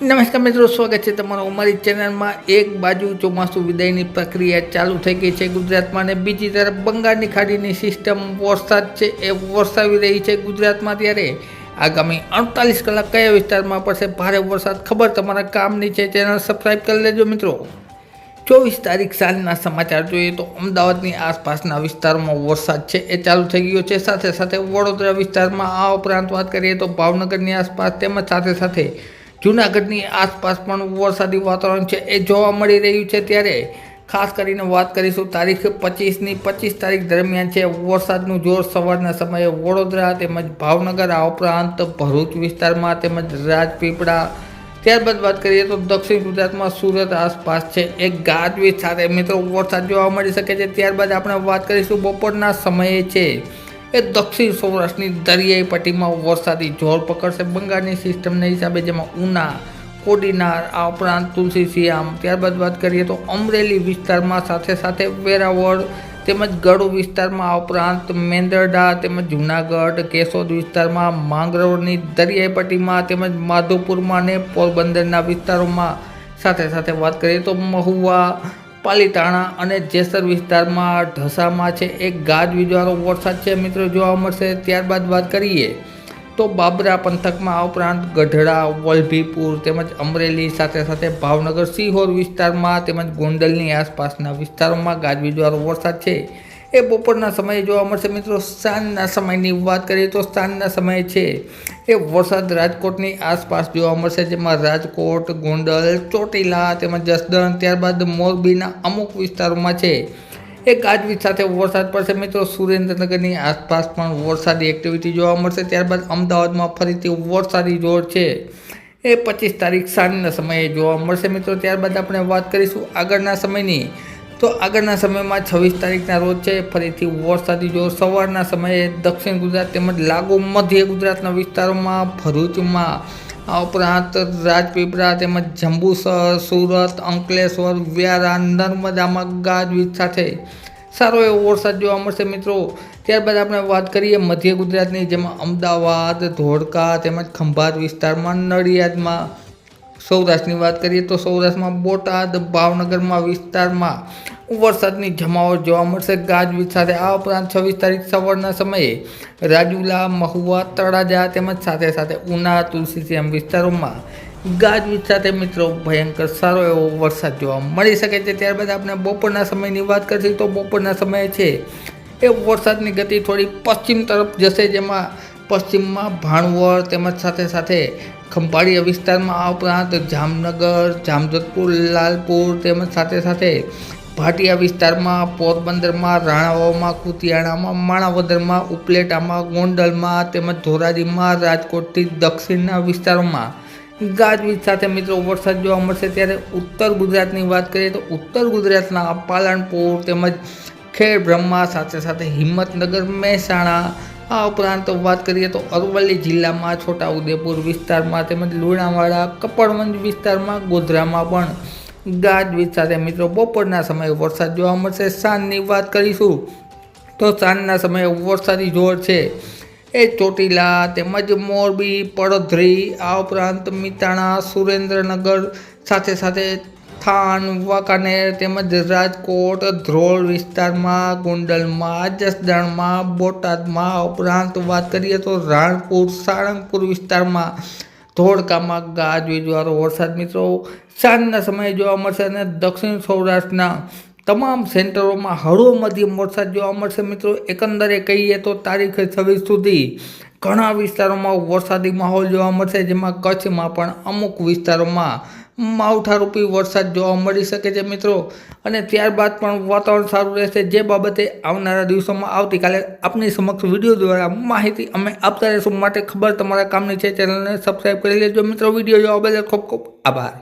નમસ્કાર મિત્રો, સ્વાગત છે તમારું અમારી ચેનલમાં. એક બાજુ ચોમાસું વિદાયની પ્રક્રિયા ચાલુ થઈ ગઈ છે ગુજરાતમાં અને બીજી તરફ બંગાળની ખાડીની સિસ્ટમ વરસાદ છે એ વરસાવી રહી છે ગુજરાતમાં ત્યારે. આગામી અડતાલીસ કલાક કયા વિસ્તારમાં પડશે ભારે વરસાદ? ખબર તમારા કામની છે ચેનલ સબસ્ક્રાઈબ કરી લેજો મિત્રો. ચોવીસ તારીખ સાંજના સમાચાર જોઈએ તો અમદાવાદની આસપાસના વિસ્તારમાં વરસાદ છે એ ચાલુ થઈ ગયો છે. સાથે સાથે વડોદરા વિસ્તારમાં આ ઉપરાંત વાત કરીએ તો ભાવનગરની આસપાસ તેમજ સાથે સાથે જૂનાગઢની આસપાસ પણ વરસાદી વાતાવરણ છે. એ જોવા મળી રહ્યું છે ત્યારે ખાસ કરીને વાત કરીશું તારીખ પચીસની. પચીસ તારીખ દરમિયાન છે વરસાદનું જોર સવારના સમયે વડોદરા તેમજ ભાવનગર, આ ઉપરાંત ભરૂચ વિસ્તારમાં તેમજ રાજપીપળા. ત્યારબાદ વાત કરીએ તો દક્ષિણ ગુજરાતમાં સુરત આસપાસ છે. એક ગાજવીજ સાથે મિત્રો વરસાદ જોવા મળી શકે છે. ત્યારબાદ આપણે વાત કરીશું બપોરના સમયે છે. એ દક્ષિણ સૌરાષ્ટ્રની દરિયાઈ પટ્ટીમાં વરસાદી જોર પકડશે. બંગાળની સિસ્ટમના હિસાબે જેમાં ઉના, કોડીનાર, આ ઉપરાંત તુલસી સિયામ ત્યારબાદ વાત કરીએ તો અમરેલી વિસ્તારમાં સાથે સાથે વેરાવળ તેમજ ગઢ વિસ્તારમાં, આ ઉપરાંત મેંદરડા તેમજ જૂનાગઢ, કેશોદ વિસ્તારમાં, માંગરોળની દરિયાઈ પટ્ટીમાં તેમજ માધોપુરમાં અને પોરબંદરના વિસ્તારોમાં. સાથે સાથે વાત કરીએ તો મહુવા પાલીતાણા અને જેસર વિસ્તારમાં ઢસામાં છે. એક ગાજવીજવાળો વરસાદ છે. મિત્રો, જોવા મળશે. ત્યારબાદ વાત કરીએ તો બાબરા પંથકમાં આ ઉપરાંત ગઢડા, વલભીપુર તેમજ અમરેલી સાથે સાથે ભાવનગર, સિહોર વિસ્તારમાં તેમજ ગોંડલની આસપાસના વિસ્તારોમાં ગાજવીજવાળો વરસાદ છે. એ બપોરના સમયે જોવા મળશે. મિત્રો, સાંજના સમયની વાત કરીએ તો સાંજના સમયે છે એ વરસાદ રાજકોટની આસપાસ જોવા મળશે, જેમાં રાજકોટ, ગોંડલ, ચોટીલા તેમજ જસદણ, ત્યારબાદ મોરબીના અમુક વિસ્તારોમાં છે એ ગાજવીજ સાથે વરસાદ પડશે. મિત્રો, સુરેન્દ્રનગરની આસપાસ પણ વરસાદી એક્ટિવિટી જોવા મળશે. ત્યારબાદ અમદાવાદમાં ફરીથી વરસાદી જોર છે એ પચીસ તારીખ સાંજના સમયે જોવા મળશે. મિત્રો, ત્યારબાદ આપણે વાત કરીશું આગળના સમયની. તો આગળના સમયમાં છવ્વીસ તારીખના રોજ છે, ફરીથી વરસાદી જો સવારના સમયે દક્ષિણ ગુજરાત તેમજ લાગુ મધ્ય ગુજરાતના વિસ્તારોમાં ભરૂચમાં, આ ઉપરાંત રાજપીપળા તેમજ જંબુસર, સુરત, અંકલેશ્વર, વ્યારા નર્મદામાં ગાજવીજ સાથે સારો એવો વરસાદ જોવા મળશે મિત્રો. ત્યારબાદ આપણે વાત કરીએ મધ્ય ગુજરાતની, જેમાં અમદાવાદ, ધોળકા તેમજ ખંભાત વિસ્તારમાં નડિયાદમાં સૌરાષ્ટ્રની વાત કરીએ તો સૌરાષ્ટ્રમાં બોટાદ, ભાવનગરમાં વિસ્તારમાં વરસાદની જમાવટ જોવા મળશે. ગાજવીજ સાથે આ ઉપરાંત છવ્વીસ તારીખ સવારના સમયે રાજુલા, મહુવા, તળાજા તેમજ સાથે સાથે ઉના તુલસીશ્યામ વિસ્તારોમાં ગાજવીજ સાથે મિત્રો ભયંકર સારો એવો વરસાદ જોવા મળી શકે છે. ત્યારબાદ આપણે બપોરના સમયની વાત કરીશું તો બપોરના સમયે છે એ વરસાદની ગતિ થોડી પશ્ચિમ તરફ જશે, જેમાં પશ્ચિમમાં ભાણવડ તેમજ સાથે સાથે ખંભાળિયા વિસ્તારમાં આ ઉપરાંત જામનગર જામજતપુર લાલપુર તેમજ સાથે સાથે ભાટિયા વિસ્તારમાં, પોરબંદરમાં, રાણાવાવમાં, કુતિયાણામાં, માણાવદરમાં, ઉપલેટામાં, ગોંડલમાં તેમજ ધોરાજીમાં, રાજકોટથી દક્ષિણના વિસ્તારોમાં. ગાજવીજ સાથે મિત્રો વરસાદ જોવા મળશે ત્યારે ઉત્તર ગુજરાતની વાત કરીએ તો ઉત્તર ગુજરાતના પાલનપુર તેમજ ખેડ બ્રહ્મા સાથે સાથે હિંમતનગર મહેસાણા, આ ઉપરાંત વાત કરીએ તો અરવલ્લી જિલ્લામાં, છોટાઉદેપુર વિસ્તારમાં તેમજ લુણાવાડા, કપડવંજ વિસ્તારમાં, ગોધરામાં પણ ગાજવીજ સાથે મિત્રો બપોરના સમયે વરસાદ જોવા મળશે. સાંજની વાત કરીશું તો સાંજના સમયે વરસાદી જોર છે. એ ચોટીલા તેમજ મોરબી, પડધરી, આ ઉપરાંત મિતાણા, સુરેન્દ્રનગર સાથે સાથે થાન વાંકાનેર તેમજ રાજકોટ ધ્રોળ વિસ્તારમાં, ગોંડલમાં, જસદણમાં, બોટાદમાં ઉપરાંત વાત કરીએ તો રાણપુર, સાળંગપુર વિસ્તારમાં ધોળકામાં ગાજવીજવાળો વરસાદ. મિત્રો, સાંજના સમયે જોવા મળશે અને દક્ષિણ સૌરાષ્ટ્રના તમામ સેન્ટરોમાં હળવો મધ્યમ વરસાદ જોવા મળશે. મિત્રો, એકંદરે કહીએ તો તારીખ છવ્વીસ સુધી ઘણા વિસ્તારોમાં વરસાદી માહોલ જોવા મળશે, જેમાં કચ્છમાં પણ અમુક વિસ્તારોમાં માવઠારૂપી વરસાદ જોવા મળી શકે છે મિત્રો. અને ત્યારબાદ પણ વાતાવરણ સારું રહેશે. જે બાબતે આવનારા દિવસોમાં આવતીકાલે આપની સમક્ષ વીડિયો દ્વારા માહિતી અમે આપતા રહેશું. માટે ખબર તમારા કામની છે. ચેનલને સબસ્ક્રાઈબ કરી લેજો. મિત્રો, વીડિયો જોવા બદલ ખૂબ ખૂબ આભાર.